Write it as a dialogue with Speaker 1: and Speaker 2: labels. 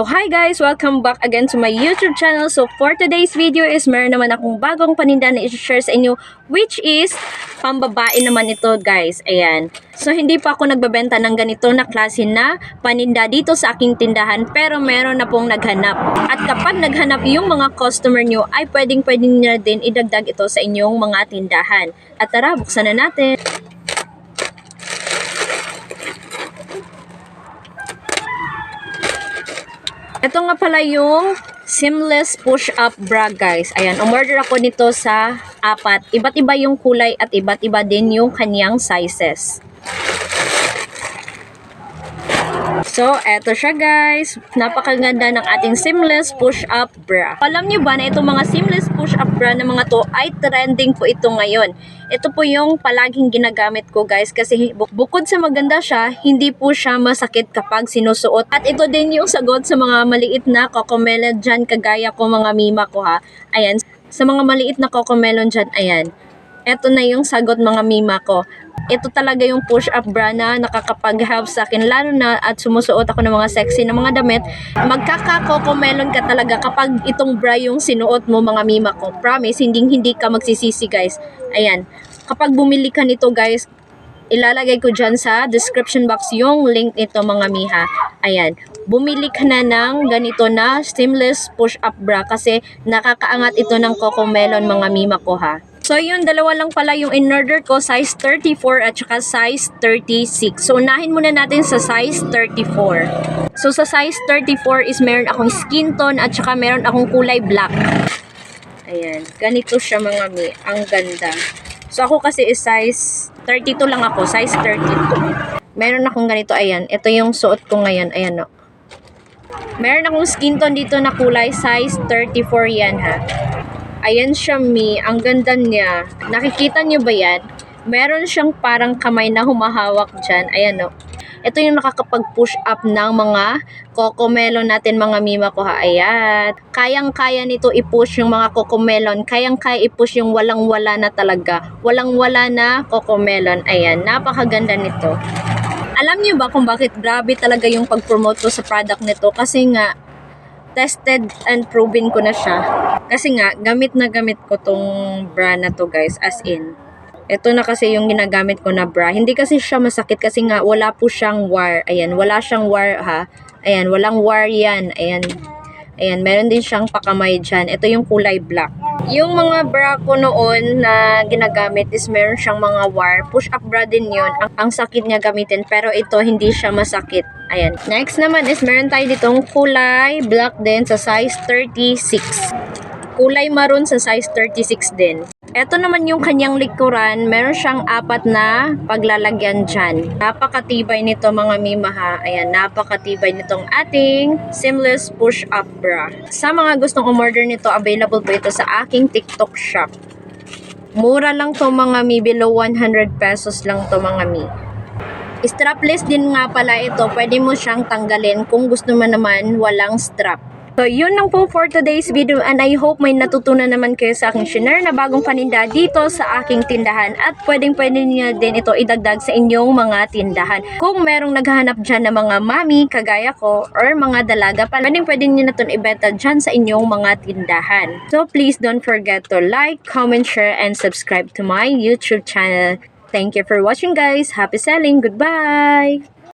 Speaker 1: So hi guys! Welcome back again to my YouTube channel. So for today's video is meron naman akong bagong paninda na i-share sa inyo which is pambabae naman ito guys. Ayan. So hindi pa ako nagbebenta ng ganito na klase na paninda dito sa aking tindahan pero meron na pong naghanap. At kapag naghanap yung mga customer nyo ay pwedeng pwedeng nyo din idagdag ito sa inyong mga tindahan. At tara, buksan na natin. Ito nga pala yung seamless push-up bra guys. Ayan, umorder ako nito sa apat. Iba't iba yung kulay at iba't iba din yung kanyang sizes. So, eto siya guys. Napakaganda ng ating seamless push-up bra. Alam niyo ba na itong mga seamless push-up bra na mga to ay trending po ito ngayon. Ito po yung palaging ginagamit ko guys kasi bu- bukod sa maganda siya, hindi po siya masakit kapag sinusuot. At ito din yung sagot sa mga maliit na kokomelon dyan kagaya ko mga mima ko ha. Ayan, sa mga maliit na kokomelon dyan, ayan. Ito na yung sagot mga mima ko. Ito talaga yung push-up bra na nakakapag-help sa akin. Lalo na at sumusuot ako ng mga sexy na mga damit. Magkaka-cocomelon ka talaga kapag itong bra yung sinuot mo mga mima ko. Promise, hindi hindi ka magsisisi guys. Ayan. Kapag bumili ka nito guys, ilalagay ko dyan sa description box yung link nito mga miha. Ayan. Bumili ka na ng ganito na seamless push-up bra kasi nakakaangat ito ng cocomelon mga mima ko ha. So yun, dalawa lang pala yung in-order ko, size 34 at saka size 36. So unahin muna natin sa size 34. So sa size 34 is meron akong skin tone at saka meron akong kulay black. Ayan, ganito siya mga mi. Ang ganda. So ako kasi is size 32 lang ako, size 32. Meron akong ganito, ayan. Ito yung suot ko ngayon, ayan o. Meron akong skin tone dito na kulay, size 34 yan ha. Ayan siya, Mi. Ang ganda niya. Nakikita niyo ba yan? Meron siyang parang kamay na humahawak dyan. Ayan, o. Ito yung nakakapag-push up ng mga cocomelon natin, mga mima ko ha. Ayan. Kayang-kaya nito i-push yung mga cocomelon. Kayang-kaya i-push yung walang-wala na talaga. Walang-wala na cocomelon. Ayan. Napakaganda nito. Alam niyo ba kung bakit grabe talaga yung pag-promote ko sa product nito? Kasi nga, tested and proven ko na siya. Kasi nga, gamit na gamit ko tong bra na to guys, as in. Ito na kasi yung ginagamit ko na bra. Hindi kasi siya masakit kasi nga wala po siyang wire. Ayan, wala siyang wire ha. Ayan, walang wire yan. Ayan, ayan, meron din siyang pakamay dyan. Ito yung kulay black. Yung mga bra ko noon na ginagamit is meron siyang mga wire. Push-up bra din yun. Ang, ang sakit niya gamitin. Pero ito, hindi siya masakit. Ayan. Next naman is meron tayo ditong kulay black din sa size 36. Kulay maroon sa size 36 din. Ito naman yung kanyang likuran. Meron siyang apat na paglalagyan dyan. Napakatibay nito mga mima. Ayan, napakatibay nitong ating seamless push-up bra. Sa mga gustong umorder nito, available po ito sa aking TikTok shop. Mura lang to mga mi. Below 100 pesos lang to mga mi. Strapless din nga pala ito. Pwede mo siyang tanggalin kung gusto mo naman walang strap. So, yun lang po for today's video and I hope may natutunan naman kayo sa aking share na bagong paninda dito sa aking tindahan at pwedeng pwede niyo din ito idagdag sa inyong mga tindahan. Kung merong naghahanap dyan ng mga mami kagaya ko or mga dalaga, pwedeng pwede niyo na ito ibenta dyan sa inyong mga tindahan. So, please don't forget to like, comment, share, and subscribe to my YouTube channel. Thank you for watching guys. Happy selling. Goodbye!